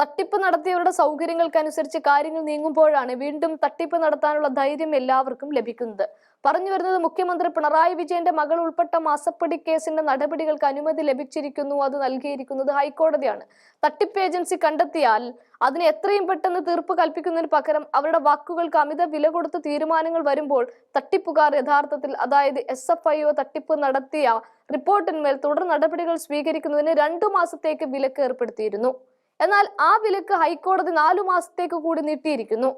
തട്ടിപ്പ് നടത്തിയവരുടെ സൗകര്യങ്ങൾക്കനുസരിച്ച് കാര്യങ്ങൾ നീങ്ങുമ്പോഴാണ് വീണ്ടും തട്ടിപ്പ് നടത്താനുള്ള ധൈര്യം എല്ലാവർക്കും ലഭിക്കുന്നത്. പറഞ്ഞു വരുന്നത് മുഖ്യമന്ത്രി പിണറായി വിജയന്റെ മകൾ ഉൾപ്പെട്ട മാസപ്പടി കേസിന്റെ നടപടികൾക്ക് അനുമതി ലഭിച്ചിരിക്കുന്നു അത് നൽകിയിരിക്കുന്നത് ഹൈക്കോടതിയാണ്. തട്ടിപ്പ് ഏജൻസി കണ്ടെത്തിയാൽ അതിന് എത്രയും പെട്ടെന്ന് തീർപ്പ് കൽപ്പിക്കുന്നതിന് പകരം അവരുടെ വാക്കുകൾക്ക് അമിത വില കൊടുത്ത് തീരുമാനങ്ങൾ വരുമ്പോൾ തട്ടിപ്പുകാർ യഥാർത്ഥത്തിൽ അതായത് എസ് എഫ് ഐ ഒ തട്ടിപ്പ് നടത്തിയ റിപ്പോർട്ടിന്മേൽ തുടർ നടപടികൾ സ്വീകരിക്കുന്നതിന് രണ്ടു മാസത്തേക്ക് വിലക്ക് ഏർപ്പെടുത്തിയിരുന്നു. എന്നാൽ ആ വിലക്ക് ഹൈക്കോടതി നാലു മാസത്തേക്ക് കൂടി നീട്ടിയിരിക്കുന്നു.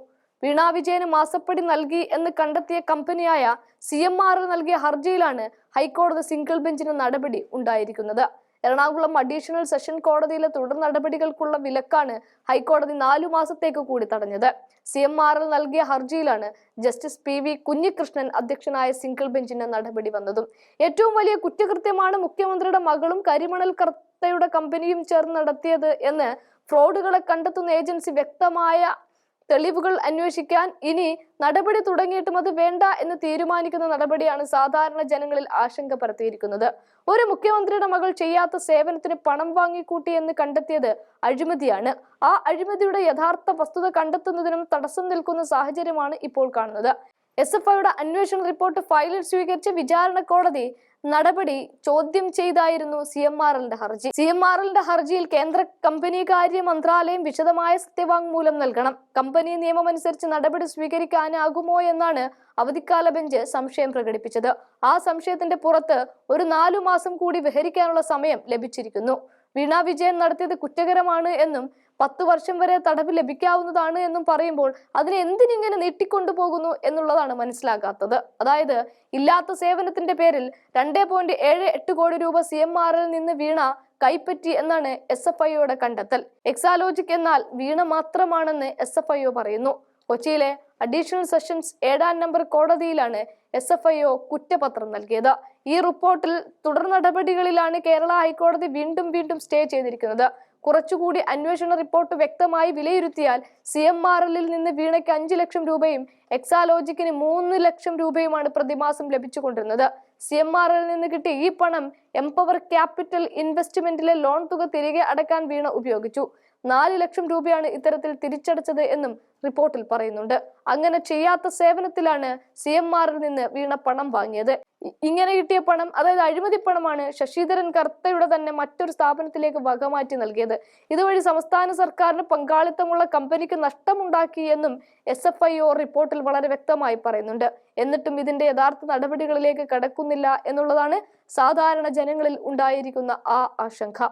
വീണ വിജയന് മാസപ്പടി നൽകി എന്ന് കണ്ടെത്തിയ കമ്പനിയായ സി എം നൽകിയ ഹർജിയിലാണ് ഹൈക്കോടതി സിംഗിൾ ബെഞ്ചിന് നടപടി ഉണ്ടായിരിക്കുന്നത്. എറണാകുളം അഡീഷണൽ സെഷൻ കോടതിയിലെ തുടർ നടപടികൾക്കുള്ള വിലക്കാണ് ഹൈക്കോടതി നാലു മാസത്തേക്ക് കൂടി തടഞ്ഞത്. സി എം ആർ എൽ നൽകിയ ഹർജിയിലാണ് ജസ്റ്റിസ് പി വി കുഞ്ഞികൃഷ്ണൻ അധ്യക്ഷനായ സിംഗിൾ ബെഞ്ചിന് നടപടി വന്നതും. ഏറ്റവും വലിയ കുറ്റകൃത്യമാണ് മുഖ്യമന്ത്രിയുടെ മകളും കരിമണൽ കർത്തയുടെ കമ്പനിയും ചേർന്ന് നടത്തിയത് എന്ന് ഫ്രോഡുകളെ കണ്ടെത്തുന്ന ഏജൻസി വ്യക്തമായ തെളിവുകൾ അന്വേഷിക്കാൻ ഇനി നടപടി തുടങ്ങിയിട്ടും അത് വേണ്ട എന്ന് തീരുമാനിക്കുന്ന നടപടിയാണ് സാധാരണ ജനങ്ങളിൽ ആശങ്ക പരത്തിയിരിക്കുന്നത് ഒരു മുഖ്യമന്ത്രിയുടെ മകൾ ചെയ്യാത്ത സേവനത്തിന് പണം വാങ്ങിക്കൂട്ടി എന്ന് കണ്ടെത്തിയത് അഴിമതിയാണ്. ആ അഴിമതിയുടെ യഥാർത്ഥ വസ്തുത കണ്ടെത്തുന്നതിനും തടസ്സം നിൽക്കുന്ന സാഹചര്യമാണ് ഇപ്പോൾ കാണുന്നത്. എസ് എഫ് ഐയുടെ അന്വേഷണ റിപ്പോർട്ട് ഫയലിൽ സ്വീകരിച്ച വിചാരണ കോടതി നടപടി ചോദ്യം ചെയ്തായിരുന്നു സി എം ആർ എല്ലിന്റെ ഹർജി. സി എം ആർ എല്ലിന്റെ ഹർജിയിൽ കേന്ദ്ര കമ്പനി കാര്യ മന്ത്രാലയം വിശദമായ സത്യവാങ്മൂലം നൽകണം. കമ്പനി നിയമമനുസരിച്ച് നടപടി സ്വീകരിക്കാനാകുമോ എന്നാണ് അവധിക്കാല ബെഞ്ച് സംശയം പ്രകടിപ്പിച്ചത്. ആ സംശയത്തിന്റെ പുറത്ത് ഒരു നാലു മാസം കൂടി വിഹരിക്കാനുള്ള സമയം ലഭിച്ചിരിക്കുന്നു. വീണ വിജയൻ നടത്തിയത് കുറ്റകരമാണ് എന്നും പത്ത് വർഷം വരെ തടവ് ലഭിക്കാവുന്നതാണ് എന്നും പറയുമ്പോൾ അതിനെ എന്തിനിങ്ങനെ നീട്ടിക്കൊണ്ടു പോകുന്നു എന്നുള്ളതാണ് മനസ്സിലാകാത്തത്. അതായത് ഇല്ലാത്ത സേവനത്തിന്റെ പേരിൽ രണ്ടേ പോയിന്റ് ഏഴ് എട്ട് കോടി രൂപ സി എം ആറിൽ നിന്ന് വീണ കൈപ്പറ്റി എന്നാണ് എസ് എഫ് ഐയുടെ കണ്ടെത്തൽ. എക്സാലോജിക് എന്നാൽ വീണ മാത്രമാണെന്ന് എസ് എഫ് ഐ പറയുന്നു. കൊച്ചിയിലെ അഡീഷണൽ സെഷൻസ് ഏഴാം നമ്പർ കോടതിയിലാണ് എസ് എഫ് ഐ ഒ കുറ്റപത്രം നൽകിയത്. ഈ റിപ്പോർട്ടിൽ തുടർ നടപടികളിലാണ് കേരള ഹൈക്കോടതി വീണ്ടും വീണ്ടും സ്റ്റേ ചെയ്തിരിക്കുന്നത്. കുറച്ചുകൂടി അന്വേഷണ റിപ്പോർട്ട് വ്യക്തമായി വിലയിരുത്തിയാൽ സി എം ആർ എല്ലിൽ നിന്ന് വീണയ്ക്ക് അഞ്ചു ലക്ഷം രൂപയും എക്സാലോജിക്കിന് മൂന്ന് ലക്ഷം രൂപയുമാണ് പ്രതിമാസം ലഭിച്ചുകൊണ്ടിരുന്നത്. സി എം ആർ എല്ലിൽ നിന്ന് കിട്ടിയ ഈ പണം എംപവർ ക്യാപിറ്റൽ ഇൻവെസ്റ്റ്മെന്റിലെ ലോൺ തുക തിരികെ അടക്കാൻ വീണ ഉപയോഗിച്ചു. നാല് ലക്ഷം രൂപയാണ് ഇത്തരത്തിൽ തിരിച്ചടച്ചത് എന്നും റിപ്പോർട്ടിൽ പറയുന്നുണ്ട്. അങ്ങനെ ചെയ്യാത്ത സേവനത്തിലാണ് സി എം ആറിൽ നിന്ന് വീണ പണം വാങ്ങിയത്. ഇങ്ങനെ കിട്ടിയ പണം അതായത് അഴിമതി പണമാണ് ശശിധരൻ കർത്തയുടെ തന്നെ മറ്റൊരു സ്ഥാപനത്തിലേക്ക് വകമാറ്റി നൽകിയത്. ഇതുവഴി സംസ്ഥാന സർക്കാരിന് പങ്കാളിത്തമുള്ള കമ്പനിക്ക് നഷ്ടമുണ്ടാക്കി എന്നും എസ് എഫ് ഐ ഒ റിപ്പോർട്ടിൽ വളരെ വ്യക്തമായി പറയുന്നുണ്ട്. എന്നിട്ടും ഇതിന്റെ യഥാർത്ഥ നടപടികളിലേക്ക് കടക്കുന്നില്ല എന്നുള്ളതാണ് സാധാരണ ജനങ്ങളിൽ ഉണ്ടായിരിക്കുന്ന ആ ആശങ്ക.